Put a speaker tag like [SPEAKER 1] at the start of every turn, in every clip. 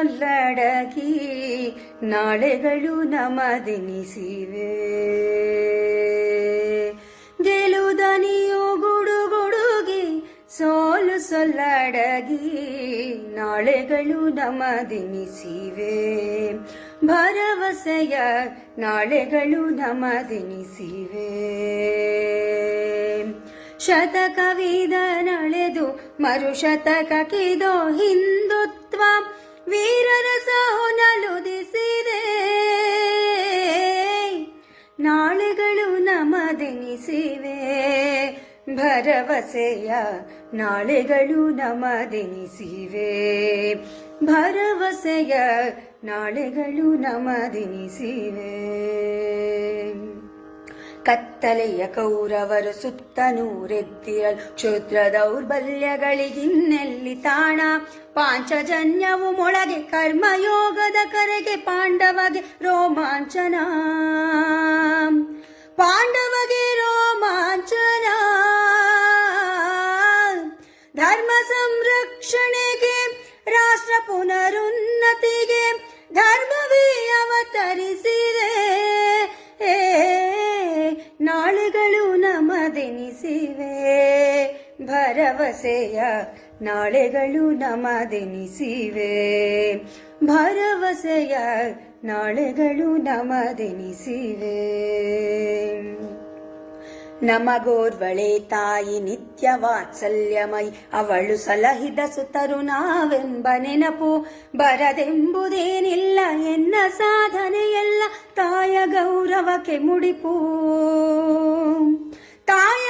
[SPEAKER 1] ಸೊಲ್ಲಡಗಿ ನಾಳೆಗಳು ನಮದೆನಿಸಿವೆ. ಗೆಲುದನಿಯು ಗುಡುಗುಡುಗಿ ಸೋಲು ಸೊಲ್ಲಡಗಿ ನಾಳೆಗಳು ನಮದೆನಿಸಿವೆ. ಭರವಸೆಯ ನಾಳೆಗಳು ನಮದೆನಿಸಿವೆ. ಶತಕವಿದ ನಳೆದು ಮರುಶತಕಕ್ಕಿದೋ ಹಿಂದುತ್ವ ವೀರರ ಹೊನಲುದಿಸಿದೆ ನಾಳೆಗಳು ನಮದೆನಿಸಿವೆ. ಭರವಸೆಯ ನಾಳೆಗಳು ನಮದೆನಿಸಿವೆ. ಭರವಸೆಯ ನಾಳೆಗಳು ನಮದೆನಿಸಿವೆ. ಕತ್ತಲೆಯ ಕೌರವರು ಸುತ್ತ ನೂರೆದ್ದಿರಲು ಕ್ಷುದ್ರ ದೌರ್ಬಲ್ಯಗಳಿಗಿನ್ನೆಲ್ಲಿ ತಾಣ? ಪಾಂಚಜನ್ಯವು ಮೊಳಗೆ ಕರ್ಮಯೋಗದ ಕರೆಗೆ ಪಾಂಡವಗೆ ರೋಮಾಂಚನ. ಪಾಂಡವಗೆ ರೋಮಾಂಚನ. ಧರ್ಮ ಸಂರಕ್ಷಣೆಗೆ, ರಾಷ್ಟ್ರ ಪುನರುನ್ನತಿಗೆ ನಮದೆನಿಸಿವೆ ಭರವಸೆಯ ನಾಳೆಗಳು ನಮದೆನಿಸಿವೆ. ಭರವಸೆಯ ನಾಳೆಗಳು ನಮದೆನಿಸಿವೆ. ನಮಗೋರ್ವಳೆ ತಾಯಿ ನಿತ್ಯ ವಾತ್ಸಲ್ಯಮೈ ಅವಳು ಸಲಹಿದ ಸುತರು ನಾವೆಂಬ ನೆನಪು ಬರದೆಂಬುದೇನಿಲ್ಲ ಎನ್ನ ಸಾಧನೆಯೆಲ್ಲ ತಾಯ ಗೌರವಕ್ಕೆ ಮುಡಿಪು. ತಾಯ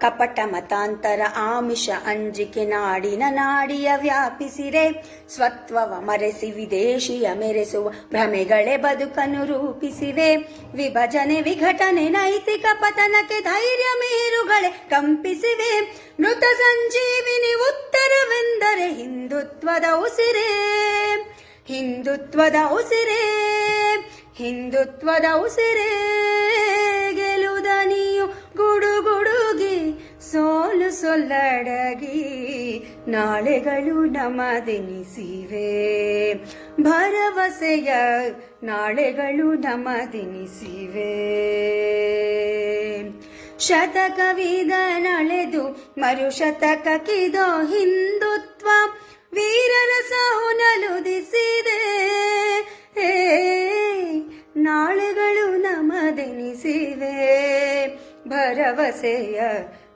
[SPEAKER 1] ಕಪಟ ಮತಾಂತರ ಆಮಿಷ ಅಂಜಿಕೆ ನಾಡಿನ ನಾಡಿಯ ವ್ಯಾಪಿಸಿರೆ. ಸ್ವತ್ವವ ಮರೆಸಿ ವಿದೇಶಿಯ ಮೆರೆಸುವ ಭ್ರಮೆಗಳೇ ಬದುಕನ್ನು ರೂಪಿಸಿವೆ. ವಿಭಜನೆ, ವಿಘಟನೆ, ನೈತಿಕ ಪತನಕ್ಕೆ ಧೈರ್ಯ ಮೇರುಗಳೇ ಕಂಪಿಸಿವೆ. ಮೃತ ಸಂಜೀವಿನಿ ಉತ್ತರವೆಂದರೆ ಹಿಂದುತ್ವದ ಉಸಿರೇ. ಹಿಂದುತ್ವದ ಉಸಿರೇ. ಹಿಂದುತ್ವದ ಉಸಿರೇ. ಗೆಲುದನಿಯು ಗುಡುಗುಡುಗಿ ಸೋಲು ಸೊಲ್ಲಡಗಿ ನಾಳೆಗಳು ನಮದೆನಿಸಿವೆ. ಭರವಸೆಯ ನಾಳೆಗಳು ನಮದೆನಿಸಿವೆ. ಶತಕವಿದ ನಳೆದು ಕಿದೋ ಹಿಂದುತ್ವ. ವೀರರ ಸಹುನಲುದಿಸಿದೆ ನಾಳೆಗಳು ನಮದೆನಿಸಿವೆ. ಭರವಸೆಯ